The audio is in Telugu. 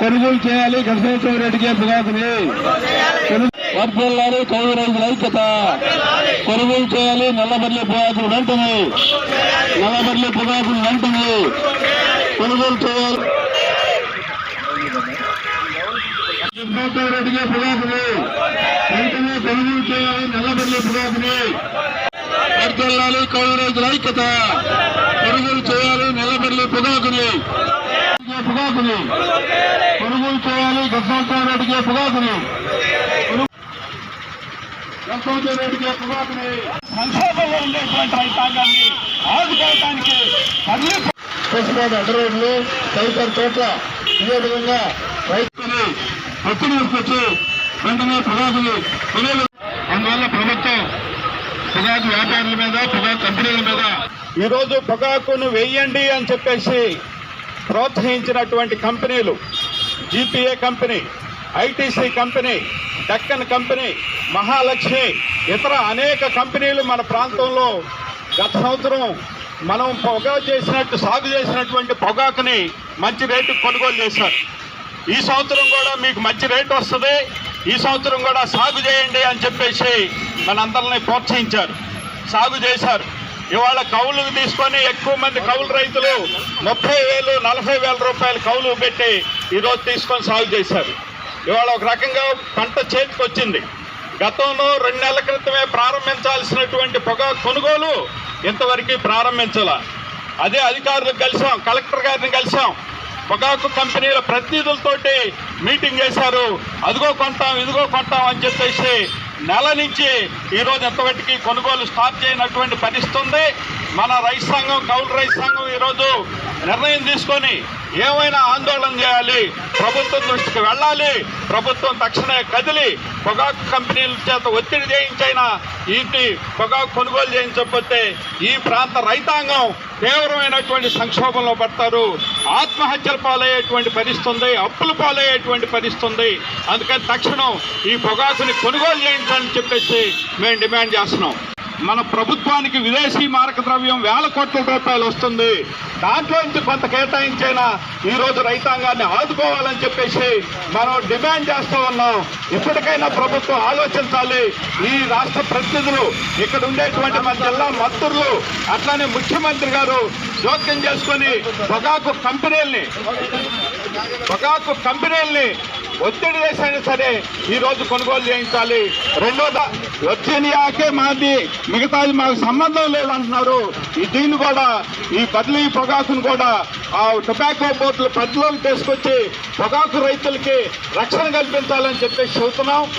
కొనుగోలు చేయాలి. గణేశ్వర రెడ్డికి పొగాకుని వర్ధిల్లాలి కౌలు రైతుల ఐక్యత. కొనుగోలు చేయాలి నల్లబర్లి పొగాకులు వెంటనే. నల్లబర్లి పొగాకులు వెంటనే. కొనుగోలు చేయాలి. గణేశ్వర రెడ్డికి పొగాకుని వెంటనే కొనుగోలు చేయాలి నల్లబర్లి పొగాకుని వర్ధిల్లాలి కౌలు రైతుల ఐక్యత. కొనుగోలు చేయాలి నల్లబర్లి పొగాకుని పొగాకుని కొనుగోలు చేయాలి. గద్దాంతో రెడ్డికి పొగాకుని రెడ్డికి పొగాకుని సంక్షోభంలో ఉండేటువంటి రైతాంగాన్ని ఆదుకోవడానికి పశుపాటి అడ్డరోడ్లు తదితర చోట్ల ఇదే విధంగా రైతుని ఒత్తిడి తీసుకొచ్చి వెంటనే పొగాకుని అందువల్ల ప్రభుత్వం పొగాకు వ్యాపారుల మీద పొగాకు కంపెనీల మీద ఈ రోజు పొగాకును వెయ్యండి అని చెప్పేసి ప్రోత్సహించినటువంటి కంపెనీలు GPA company ITC company Deccan company Mahalakshmi ఇతర అనేక కంపెనీలు మన ప్రాంతంలో గత సంవత్సరం మనం పొగా చేసినట్టు సాగు చేసినటువంటి పొగాకుని మంచి రేటు కొనుగోలు చేశారు. ఈ సంవత్సరం కూడా మీకు మంచి రేటు వస్తుంది ఈ సంవత్సరం కూడా సాగు చేయండి అని చెప్పేసి మనందరినీ ప్రోత్సహించారు. సాగు చేశారు. ఇవాళ కౌలుకు తీసుకొని ఎక్కువ మంది కౌలు రైతులు ముప్పై వేలు నలభై వేల రూపాయలు కౌలు పెట్టి ఈరోజు తీసుకొని సాగు చేశారు. ఇవాళ ఒక రకంగా పంట చేతికి వచ్చింది. గతంలో రెండు నెలల క్రితమే ప్రారంభించాల్సినటువంటి పొగ కొనుగోలు ఇంతవరకు ప్రారంభించాల. అదే అధికారులకు కలిసాం కలెక్టర్ గారిని కలిసాం. పొగాకు కంపెనీల ప్రతినిధులతోటి మీటింగ్ చేశారు. అదిగో కొంటాం ఇదిగో కొంటాం అని చెప్పేసి నెల నుంచి ఈరోజు ఎంతవరకు కొనుగోలు స్టార్ట్ చేయనటువంటి పరిస్థితి ఉంది మన రైతు సంఘం కౌలు రైతు సంఘం ఈరోజు నిర్ణయం తీసుకొని ఏమైనా ఆందోళన ప్రభుత్వం దృష్టికి వెళ్ళాలి. ప్రభుత్వం తక్షణమే కదిలి పొగాకు కంపెనీల చేత ఒత్తిడి చేయించైనా ఇంటి పొగాకు కొనుగోలు చేయించకపోతే ఈ ప్రాంత రైతాంగం తీవ్రమైనటువంటి సంక్షోభంలో పడతారు. ఆత్మహత్యల పాలయ్యేటువంటి పరిస్థితుంది అప్పుల పాలయ్యేటువంటి పరిస్థితుంది. అందుకని తక్షణం ఈ పొగాకుని కొనుగోలు చేయించాలని చెప్పేసి మేము డిమాండ్ చేస్తున్నాం. మన ప్రభుత్వానికి విదేశీ మారక ద్రవ్యం వేల కోట్ల రూపాయలు వస్తుంది. దాంట్లో నుంచి కొంత కేటాయించైనా ఈరోజు రైతాంగాన్ని ఆదుకోవాలని చెప్పేసి మనం డిమాండ్ చేస్తూ ఉన్నాం. ఇప్పటికైనా ప్రభుత్వం ఆలోచించాలి. ఈ రాష్ట్ర ప్రతినిధులు ఇక్కడ ఉండేటువంటి మన జిల్లా మంత్రులు అట్లానే ముఖ్యమంత్రి గారు జోక్యం చేసుకొని పొగాకు కంపెనీల్ని పొగాకు కంపెనీల్ని ఒత్తిడి చేసైనా సరే ఈ రోజు కొనుగోలు చేయించాలి. రెండోదా వచ్చినాకే మాది. మిగతాది మాకు సంబంధం లేదంటున్నారు ఈ దీన్ని కూడా ఈ బదిలీ పొగాకును కూడా ఆ టొబాకో బోర్డులు పరిధిలోకి తీసుకొచ్చి పొగాకు రైతులకి రక్షణ కల్పించాలని చెప్పేసి చెబుతున్నాం.